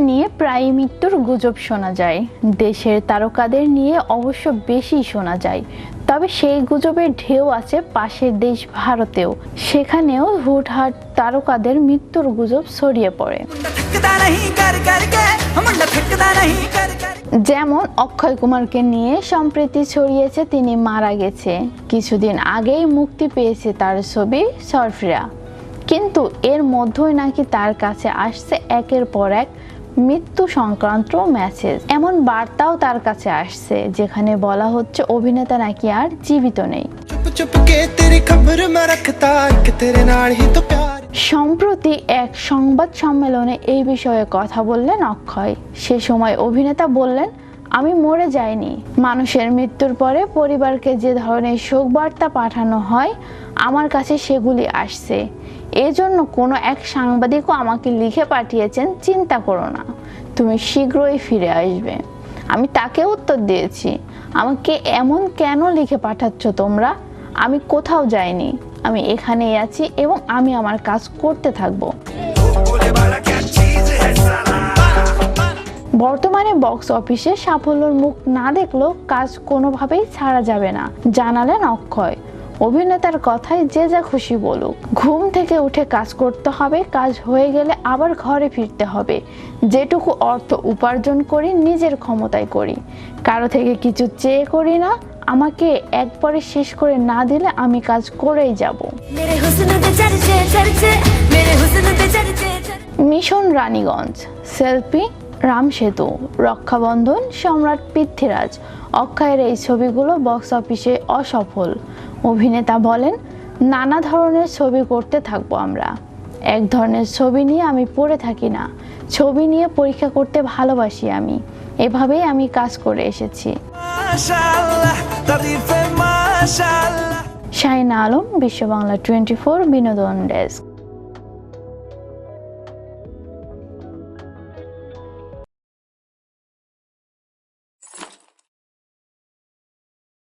নিয়ে প্রায় মৃত্যুর গুজব শোনা যায়। দেশের তারকাদের নিয়ে অবশ্য বেশি শোনা যায়। তবে সেই গুজবের ঢেউ আছে পাশের দেশ ভারতেও। সেখানেও হুটহাট তারকাদের মৃত্যুর গুজব ছড়িয়ে পড়ে। যেমন অক্ষয় কুমারকে নিয়ে সম্প্রতি ছড়িয়েছে তিনি মারা গেছে। কিছুদিন আগেই মুক্তি পেয়েছে তার ছবি সরফিরা। কিন্তু এর মধ্যেই নাকি তার কাছে আসছে একের পর এক মৃত্যু সংক্রান্ত মেসেজ এমন বার্তাও তার কাছে আসছে যেখানে বলা হচ্ছে অভিনেতা নাকি আর জীবিত নেই। সম্প্রতি এক সংবাদ সম্মেলনে এই বিষয়ে কথা বললেন অক্ষয়। সে সময় অভিনেতা বললেন আমি মরে যাইনি। মানুষের মৃত্যুর পরে পরিবারকে যে ধরনের শোক বার্তা পাঠানো হয়, আমার কাছে সেগুলি আসছে। এজন্য কোনো এক সাংবাদিকও আমাকে লিখে পাঠিয়েছেন, চিন্তা করো না। তুমি শীঘ্রই ফিরে আসবে। আমি তাকে উত্তর দিয়েছি, আমাকে এমন কেন লিখে পাঠাচ্ছ তোমরা? আমি কোথাও যাইনি। আমি এখানেই আছি এবং আমি আমার কাজ করতে থাকব। বর্তমানে বক্স অফিসে সাফল্যের মুখ না দেখলেও কাজ কোনোভাবেই ছাড়া যাবে না জানালেন অক্ষয়। অভিনেতার কথায় যে যা খুশি বলুক ঘুম থেকে উঠে কাজ করতে হবে কাজ হয়ে গেলে আবার ঘরে ফিরতে হবে। যেটুকু অর্থ উপার্জন করি নিজের ক্ষমতায় করি। কারও থেকে কিছু চেয়ে করি না আমাকে একবারে শেষ করে না দিলে আমি কাজ করেই যাব। Mission Raniganj selfie Ram Setu Raksha Bandhan Samrat Prithviraj. অক্ষয়ের এই ছবিগুলো বক্স অফিসে অসফল। অভিনেতা বলেন নানা ধরনের ছবি করতে থাকব আমরা। এক ধরনের ছবি নিয়ে আমি পড়ে থাকি না। ছবি নিয়ে পরীক্ষা করতে ভালোবাসি আমি। এভাবেই আমি কাজ করে এসেছি। শাইনা আলম বিশ্ব বাংলা টোয়েন্টি ফোর বিনোদন ডেস্ক।